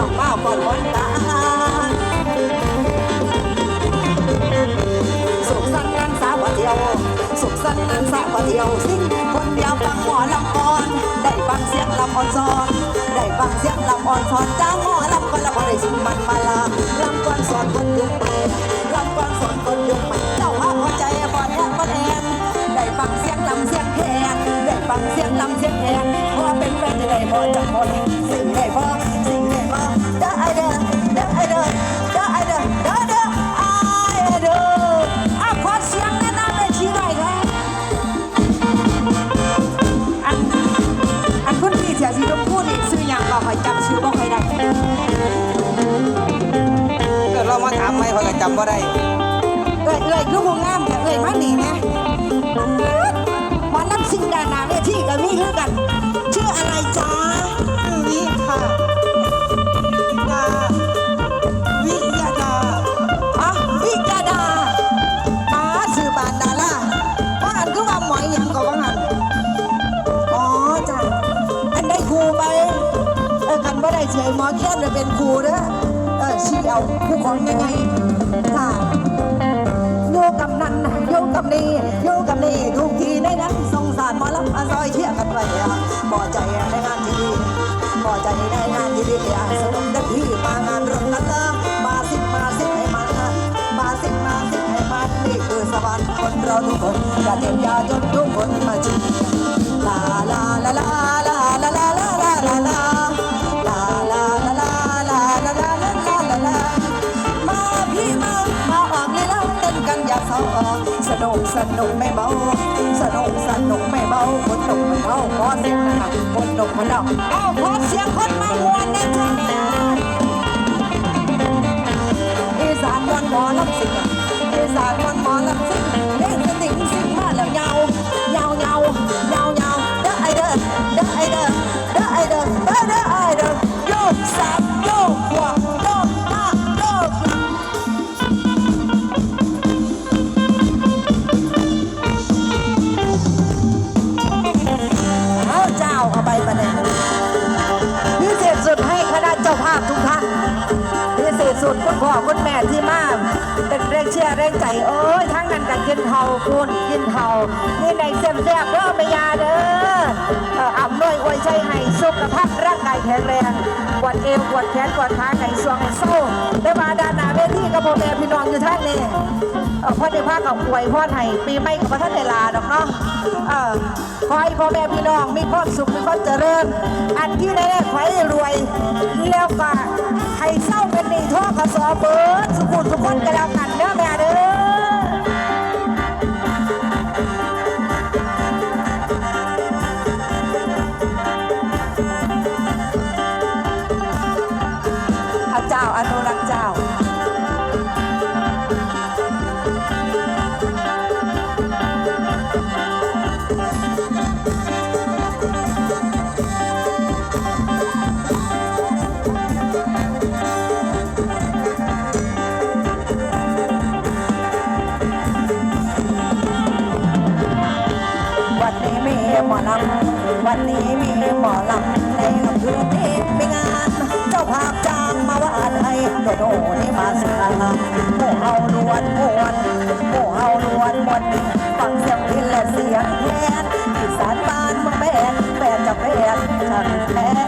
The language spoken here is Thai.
น้องมาก่อนวันตาสุขสันต์นันสาวเที่ยว สุขสันต์นันสาวเที่ยวสิ่งคนเดียวฟังหมอลำอ่อน ได้ฟังเสียงลำอ่อนซอน ได้ฟังเสียงลำอ่อนซอนจ้างหมอลำก็ละบ่ได้ชิมมันมาลาลำก่อนสอนคนยุคใหม่ลำก่อนสอนคนยุคใหม่เจ้าภาพหัวใจบ่แอนบ่แอนได้ฟังเสียงลำเสียงแคนได้ฟังเสียงลำเสียงแคนพอเป็นแฟนจะได้บ่จักหมดสิ่งได้บ่สิ่ เขาก็จำว่าได้เอ้ยเอ้ยคือผู้งามแต่เอ้ยมานีนะหมอลำซิงดานาเวทีก็มีคือกัน ชื่ออะไรจ๊ะวิค่ะดาวิยาดาอ๋อวิกาดาอ๋อสื่อบานดาล่าว่าอันคือว่าหมอยหยังก็ว่างันอ๋อจ้ะอันได้ครูไปเออกันว่าได้เฉยหมอแค่จะเป็นครูเด้อ เออชี้เอาผู้ของยังไงค่ะโยกับนั่นโยกับนี่โยกับนี่ทุกทีในนั้นสงสารมอลำอาซอยเชี่ยกันไว้อะพอใจในงานที่ดีพอใจในงานที่ดีอะสมเด็จพี่มางานเรื่องนั้นเออมาสิมาสิให้มันนะมาสิมาสิให้มันนี่คือสวรรค์คนเราทุกคนอย่าเจ็บอย่าจนทุกคนมาจี นุกสนุกไม่เบา สนุกสนุกไม่เบาคนหนุ่มมันเอาขอเสียงนะคนหนุ่มมันเอาเอาขอเสียงคนมามวนนะจ๊ะอีสานวันหมอลำสิงอีสานวันหมอลำ คุณพ่อคุณแม่ที่มาเป็นแรงเชียร์แรงใจโอ้ยทั้งนั้นกันกินเทาคุณกินเทานี่ในเสียมแซ่บๆเด้อไม่ยาเด้ออ่ำนวยอวยใจให้สุขภาพร่างกายแข็งแรงปวดเอวปวดแขนปวดขาไก่สวงโซ่ได้มาด้านหน้าเวทีกับพ่อแม่พี่น้องอยู่ท่านนี่พ่อได้พากับอวยพ่อไห้ปีใหม่กับพระท่านเวลาดอกเนาะเออขอให้พ่อแม่พี่น้องมีความสุขมีความเจริญ อันที่แน่ๆขอให้รวยแล้วก็ ให้เศร้าเป็นหนี้ท่อกสอเบิร์ดสุขุนทุกคนกระล้วกันเด้อ วันนี้มีหมอลำในอำเภอนี้มีงาน เจ้าภาพจ้างมาวาดให้โดโดนี่มาสาโมเฮาลวนมวนโมเฮาลวนมวนฟังเสียงพินและเสียงแคนอีสานบ้านเมืองแม่นแม่จะแม่นฉันแท้